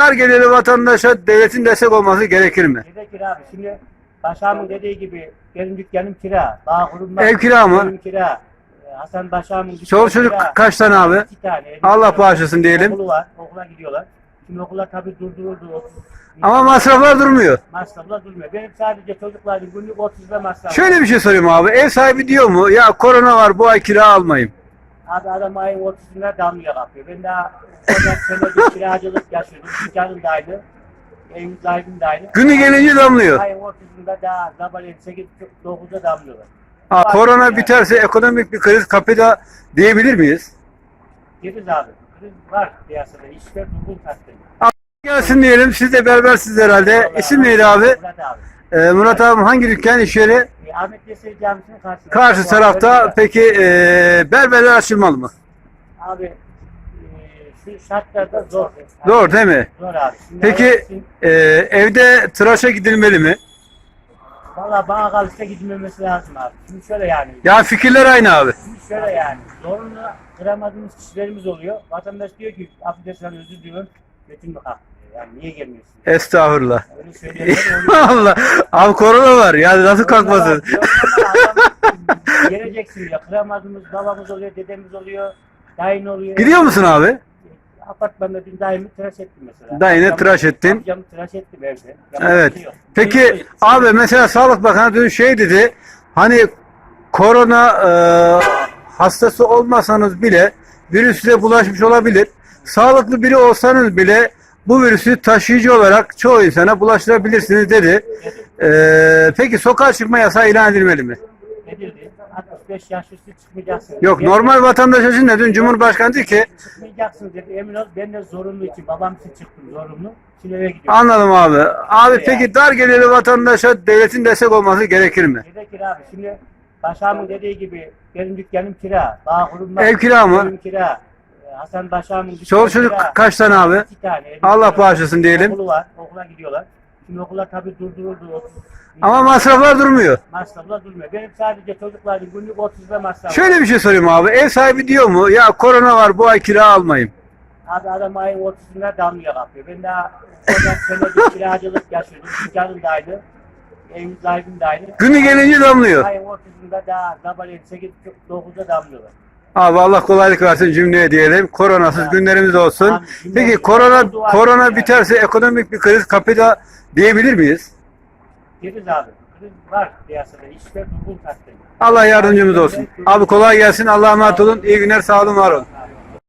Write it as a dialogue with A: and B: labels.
A: Dar gelirli vatandaşa devletin destek olması gerekir mi?
B: Gerekir abi. Şimdi Başam'ın dediği gibi benim dükkanım kira. Daha kurulmaz.
A: Ev kira mı?
B: Evim kira. Ee, Hasan Başam'ın dükkanı
A: Çoluk çocuk
B: kira.
A: kaç tane abi?
B: İki tane. Evim
A: Allah
B: kira.
A: bağışlasın diyelim.
B: Okulu var. Okula gidiyorlar. Şimdi okullar tabii durduruldu.
A: Ama masraflar durmuyor.
B: Masraflar durmuyor. Benim sadece çocuklarım günlük 30 lira masraf.
A: Şöyle bir şey sorayım abi. Ev sahibi diyor mu? Ya korona var bu ay kira almayayım.
B: Abi adam ayın 30'unda damlıyor kapıyor. Ben daha koca senedir kiracılık yaşıyordum. Dükkanım da aynı. Evim de aynı.
A: Günü gelince damlıyor.
B: Ayın 30'unda daha sabahleyin 8-9'da damlıyorlar.
A: Ha, korona biterse ekonomik bir kriz kapıda diyebilir miyiz?
B: Giriz abi. Kriz var piyasada. İşler durgun taktı.
A: Gelsin diyelim. Siz de berbersiniz herhalde. İsim neydi abi?
B: Murat abi.
A: Ee, Murat abi hangi dükkan iş yeri?
B: E, Ahmet Yesevi Camisi'nin.
A: Karşı
B: Bu
A: tarafta. Peki ee, berberler açılmalı mı?
B: Abi e, şu şartlarda zor.
A: Zor değil mi?
B: Zor abi. Şimdi
A: Peki
B: abi,
A: ee, evde tıraşa gidilmeli mi?
B: Valla bana kalırsa gidilmemesi lazım abi. Şimdi şöyle yani.
A: Ya fikirler aynı abi.
B: Şimdi şöyle yani. Zorunlu kıramadığımız kişilerimiz oluyor. Vatandaş diyor ki affedersin özür diliyorum. Götün mü kalktı. Yani niye gelmiyorsun?
A: Estağfurullah.
B: Söyleyenler.
A: Allah. Abi korona var. Yani nasıl kalkmasın?
B: Geleceksin. Kıramadığımız babamız oluyor, dedemiz oluyor, dayın oluyor.
A: Gidiyor musun abi?
B: Apartmanda dün dayımı tıraş ettim mesela.
A: Dayını
B: Amcamı-
A: tıraş ettin.
B: Amcamı tıraş ettim evde. Yapacak
A: Evet.
B: bir şey yok.
A: Peki
B: yok.
A: abi mesela Sağlık Bakanı dün şey dedi. Hani korona e, hastası olmasanız bile virüs size bulaşmış olabilir. Sağlıklı biri olsanız bile bu virüsü taşıyıcı olarak çoğu insana bulaştırabilirsiniz dedi. E, peki sokağa çıkma yasağı ilan edilmeli mi?
B: Edildi. 65 yaş üstü çıkmayacaksın.
A: Yok normal vatandaş için de dün Cumhurbaşkanı dedi ki
B: Çıkmayacaksın dedi. Emin ol ben de zorunlu için. Babam için çıktım zorunlu. Şimdi eve gidiyorum.
A: anladım abi. Abi peki dar gelirli vatandaşa devletin destek olması gerekir mi?
B: Gerekir abi. Şimdi Başam'ın dediği gibi benim dükkanım kira. Daha kurulmaz.
A: Ev kira mı?
B: Evim kira. Hasan dükkanı
A: Çoluk çocuk
B: kira.
A: kaç tane abi?
B: İki tane.
A: Allah bağışlasın diyelim.
B: Okulu var. Okula gidiyorlar. Şimdi okullar tabii durduruldu.
A: Ama masraflar durmuyor.
B: Masraflar durmuyor. Benim sadece çocuklarım günlük 30 lira masraf.
A: Şöyle bir şey sorayım abi. Ev sahibi diyor mu? Ya korona var bu ay kira almayayım.
B: Abi adam ayın 30'unda damlıyor kapıyor. Ben daha koca senedir kiracılık yaşıyordum. Dükkanım da aynı. Evim sahibim de aynı.
A: Günü gelince damlıyor.
B: Ayın 30'unda daha sabahleyin 8-9'da damlıyorlar.
A: Abi Allah kolaylık versin cümleye diyelim. Koronasız günlerimiz olsun.
B: Abi,
A: Peki korona korona biterse ekonomik bir kriz kapıda diyebilir miyiz?
B: Giriz abi. Kriz var piyasada. İşler durgun taktı.
A: Allah yardımcımız olsun. Abi kolay gelsin. Allah'a emanet olun. İyi günler. Sağ olun, var olun.